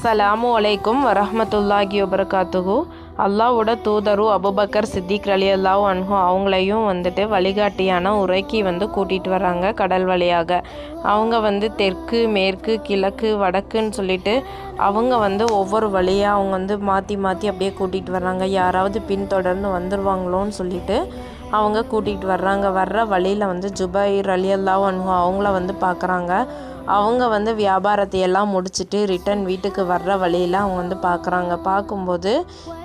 சலாமு அலைக்கும் வரஹ்மத்துல்லாஹி வபரகாத்துகு அல்லாவோட தூதரு அபுபக்கர் சித்திக் அலி அல்லாஹ் அன்ஹு அவங்களையும் வந்துட்டு வழிகாட்டியான உரைக்கு வந்து கூட்டிகிட்டு வராங்க கடல் வழியாக. அவங்க வந்து தெற்கு மேற்கு கிழக்கு வடக்குன்னு சொல்லிட்டு அவங்க வந்து ஒவ்வொரு வழியாக அவங்க வந்து மாற்றி மாற்றி அப்படியே கூட்டிகிட்டு வர்றாங்க. யாராவது பின்தொடர்ந்து வந்துடுவாங்களோன்னு சொல்லிட்டு அவங்க கூட்டிகிட்டு வர்றாங்க. வர்ற வழியில் வந்து ஜுபைர் அலி அல்லாஹ் அன்ஹு அவங்கள வந்து பார்க்குறாங்க அவங்க வந்து வியாபாரத்தை எல்லாம் முடிச்சுட்டு ரிட்டன் வீட்டுக்கு வர்ற வழியில் அவங்க வந்து பார்க்குறாங்க பார்க்கும்போது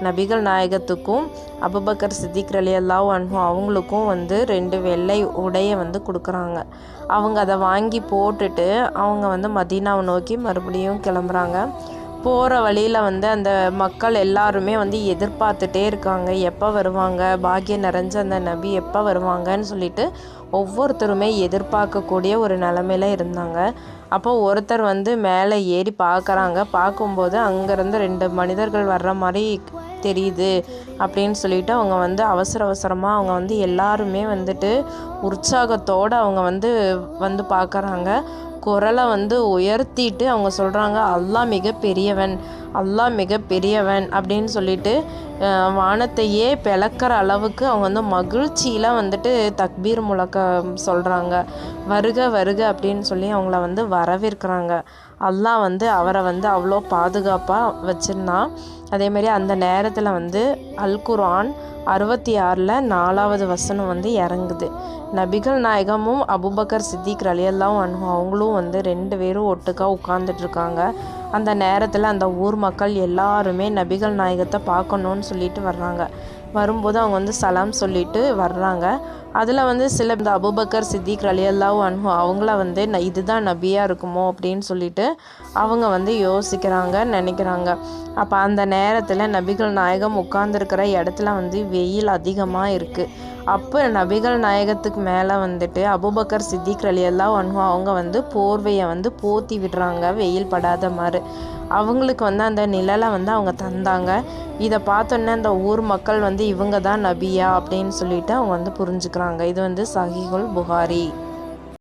நபிகள் நாயகத்துக்கும் அபுபக்கர் சித்திக் அலி அல்லாஹ் அவங்களுக்கும் வந்து ரெண்டு வெள்ளை உடையை வந்து கொடுக்குறாங்க. அவங்க அதை வாங்கி போட்டுட்டு அவங்க வந்து மதீனாவை நோக்கி மறுபடியும் கிளம்புறாங்க. போகிற வழியில் வந்து அந்த மக்கள் எல்லாருமே வந்து எதிர்பார்த்துட்டே இருக்காங்க. எப்போ வருவாங்க? பாக்கியம் நிறைஞ்ச அந்த நபி எப்போ வருவாங்கன்னு சொல்லிட்டு ஒவ்வொருத்தருமே எதிர்பார்க்கக்கூடிய ஒரு நிலமையில இருந்தாங்க. அப்போ ஒருத்தர் வந்து மேலே ஏறி பார்க்குறாங்க. பார்க்கும்போது அங்கேருந்து ரெண்டு மனிதர்கள் வர்ற மாதிரி தெரியுது அப்படின்னு சொல்லிட்டு அவங்க வந்து அவசர அவசரமாக அவங்க வந்து எல்லாருமே வந்துட்டு உற்சாகத்தோடு அவங்க வந்து வந்து பார்க்குறாங்க. குரலை வந்து உயர்த்திட்டு அவங்க சொல்கிறாங்க அல்லா மிக பெரியவன் அல்லாஹ் மிக பெரியவன் அப்படின்னு சொல்லிட்டு வானத்தையே பிளக்கிற அளவுக்கு அவங்க வந்து மகிழ்ச்சியில் வந்துட்டு தக்பீர் முழக்க சொல்கிறாங்க வருக வருக அப்படின்னு சொல்லி அவங்கள வந்து வரவேற்கிறாங்க. அல்லாஹ் வந்து அவரை வந்து அவ்வளோ பாதுகாப்பாக வச்சிருந்தான் அதேமாரி அந்த நேரத்தில் வந்து அல் குர்ஆன் அறுபத்தி ஆறில் நாலாவது வசனம் வந்து இறங்குது. நபிகள் நாயகமும் அபுபக்கர் சித்திக் ரலியல்லாவும் அவங்களும் வந்து ரெண்டு பேரும் ஒட்டுக்காக உட்காந்துட்ருக்காங்க அந்த நேரத்தில் அந்த ஊர் மக்கள் எல்லாருமே நபிகள் நாயகத்தை பார்க்கணுன்னு சொல்லிட்டு வர்றாங்க. வரும்போது அவங்க வந்து சலாம் சொல்லிட்டு வர்றாங்க. அதில் வந்து சில இந்த அபுபக்கர் சித்திக் ரலியல்லாஹு அன்ஹு அவங்கள வந்து ந- இதுதான் நபியாக இருக்குமோ? அப்படின்னு சொல்லிட்டு அவங்க வந்து யோசிக்கிறாங்க நினைக்கிறாங்க. அப்போ அந்த நேரத்தில் நபிகள் நாயகம் உட்கார்ந்துருக்கிற இடத்துல வந்து வெயில் அதிகமாக இருக்குது அப்போ நபிகள் நாயகத்துக்கு மேலே வந்துட்டு அபுபக்கர் சித்திக் ரலியல்லாஹு அன்ஹு அவங்க வந்து போர்வையை வந்து போத்தி விடுறாங்க வெயில் படாத மாதிரி அவங்களுக்கு வந்து அந்த நிழலை வந்து அவங்க தந்தாங்க. இதை பார்த்தோன்னே அந்த ஊர் மக்கள் வந்து இவங்க தான் நபியா அப்படின்னு சொல்லிட்டு அவங்க வந்து புரிஞ்சுக்கிறாங்க. இது வந்து சஹிகுல் புகாரி.